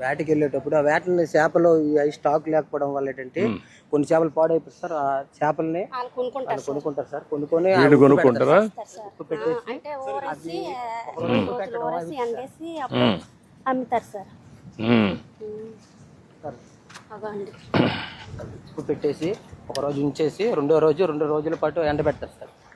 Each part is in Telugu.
వేటకి వెళ్ళేటప్పుడు ఆ. వేటని చేపలు స్టాక్ లేకపోవడం వల్ల ఏంటంటే కొన్ని చేపలు పాడైపోతాయి సార్ ఆ చేపల్ని కొనుక్కుంటారు సార్. కొనుక్కొని ఉప్పు కొనుక్కుంటారా? సార్. ఎండేసి అప్పుడు అమ్ముతారు సార్. పెడతారు. ఉప్పు పెట్టేసి ఒక రోజు ఉంచేసి రెండో రోజు రెండు రోజుల పాటు ఎండబెడతారు సార్. ఉమ్.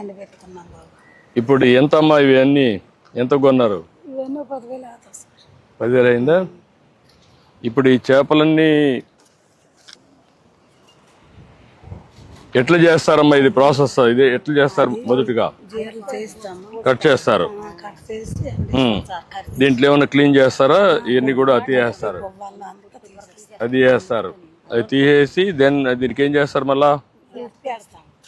ఎండబెట్టుకున్నాం బాబు. ఇప్పుడు ఎంత అమ్మా ఇవి అన్ని ఎంత కొన్నారు? ఇవన్నీ పదివేలు అయిందా? ఇప్పుడు ఈ చేపలన్నీ ఎట్లా చేస్తారమ్మా ఇది ప్రాసెస్? ఇది ఎట్లా చేస్తారు మొదటిగా? కట్ చేస్తారు. దీంట్లో ఏమైనా క్లీన్ చేస్తారా? ఇవన్నీ కూడా అతి చేస్తారు. వాళ్ళ అంతా తీసేసి అది చేస్తారు. అది తీసేసి దెన్ దీనికి ఏం చేస్తారు మళ్ళా?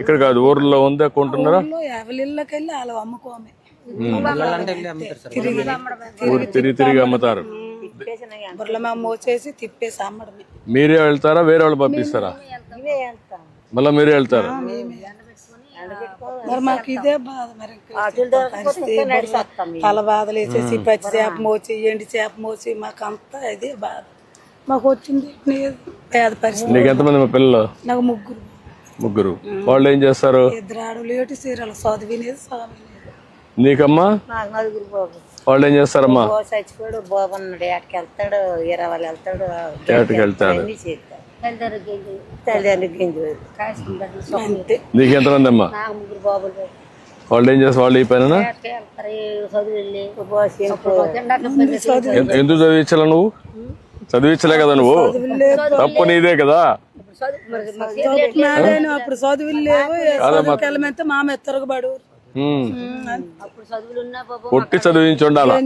ఇక్కడ కాదు ఊర్లో ఉందా కొంటున్నారా? ఎవరి ఇళ్ళకి వెళ్ళి వాళ్ళు అమ్ముకోమే తిరిగి ఊరు తిరిగి తిరిగి అమ్ముతారు. బుర్రమ మోచేసి తిప్పేసి అమ్మడమే మీరే వెళ్తారా వేరే వాళ్ళు పంపిస్తారా? మళ్ళీ మీరే వెళ్తారు? మరి మాకు ఇదే బాధ మరి. తల బాధలు వేసేసి పచ్చి చేప మోచి ఎండి చేప మోచి మాకు అంతా ఇదే బాధ. మాకు వచ్చింది. పేద పరిస్థితి. నీకు ఎంతమంది మా పిల్లలు? నాకు ముగ్గురు. ముగ్గురు. వాళ్ళు ఏం చేస్తారు నీకమ్మా? వాళ్ళు ఏం చేస్తారమ్మా చచ్చిపోయాడు బాబు ఉన్నాడు. ఏటకి వెళ్తాడు ఇరవై వాళ్ళు వెళ్తాడు ఏటకి వెళ్తాడు అన్ని చేస్తాడు. తల్లిదండ్రులు గింజు. అంతే నీకు ఎంతమంది అమ్మా నాకు ముగ్గురు బాబులు. వాళ్ళు ఏం చేస్తారు? వాళ్ళు ఈ పైన ఎందుకు చదివించాలా నువ్వు? చదివించలే కదా నువ్వు? తప్పు నీదే కదా? అప్పుడు చదువులు లేవు. కొట్టి చదివించి ఉండాలా?